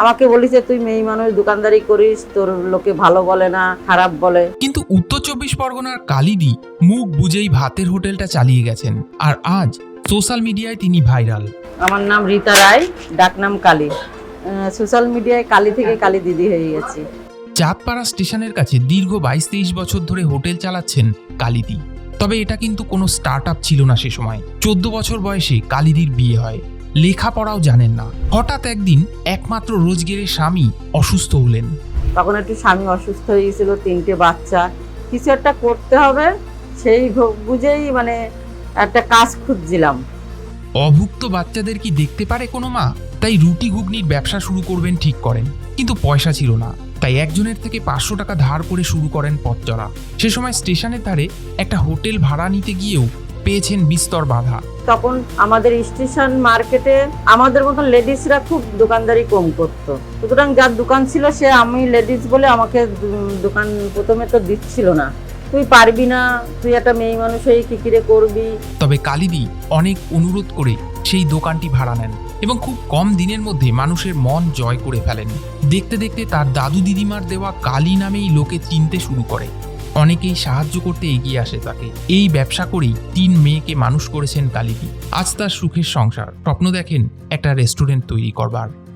আমাকে বলিছে তুই মেয়ে মানুষ দোকানদারি করিস তোর লোকে ভালো বলে না খারাপ বলে। কিন্তু উত্তর চব্বিশ পরগনার কালিদি মুখ বুঝেই ভাতের হোটেলটা চালিয়ে গেছেন আর আজ সোশ্যাল মিডিয়ায় তিনি ভাইরাল। আমার নাম রীতা রায় ডাকনাম কালী। সোশ্যাল মিডিয়ায় কালী থেকে কালী দিদি হয়ে গেছি। চাঁদপাড়া স্টেশনের কাছে দীর্ঘ বাইশ তেইশ বছর ধরে হোটেল চালাচ্ছেন কালিদি। তবে এটা কিন্তু কোনো স্টার্ট আপ ছিল না সে সময়। চোদ্দ বছর বয়সে কালিদির বিয়ে হয়। লেখাপড়াও জানেন না। হঠাৎ একদিন একমাত্র রোজগেরের স্বামী অসুস্থ হলেন। তখন একটু স্বামী অসুস্থ হয়ে গেছিল তিনটে বাচ্চা। কিছু একটা করতে হবে সেই বুঝেই মানে একটা কাজ খুঁজছিলাম। অভুক্ত বাচ্চাদের কি দেখতে পারে কোনো মা? তাই রুটি ঘুগনির ব্যবসা শুরু করবেন ঠিক করেন। কিন্তু পয়সা ছিল না। তাই একজনের থেকে পাঁচশো টাকা ধার করে শুরু করেন পথ চলা সে সময় স্টেশনের ধারে একটা হোটেল ভাড়া নিতে গিয়েও পেয়েছেন বিস্তর বাধা। তখন আমাদের স্টেশন মার্কেটে আমাদের মতন লেডিসরা খুব দোকানদারি কম করতো। সুতরাং যার দোকান ছিল সে আমি লেডিস বলে আমাকে দোকান প্রথমে তো দিচ্ছিল না। তুই পারবি না তুই একটা মেয়ে মানুষ হয়ে কি কিরে করবি? তবে কালিদি অনেক অনুরোধ করে সেই দোকানটি ভাড়া নেন এবং খুব কম দিনের মধ্যে মানুষের মন জয় করে ফেলেন। দেখতে দেখতে তার দাদু দিদিমার দেওয়া কালী নামেই লোকে চিনতে শুরু করে। অনেকেই সাহায্য করতে এগিয়ে আসে তাকে। এই ব্যবসা করেই তিন মেয়েকে মানুষ করেছেন কালিকি আজ তার সুখের সংসার। স্বপ্ন দেখেন একটা রেস্টুরেন্ট তৈরি করবার।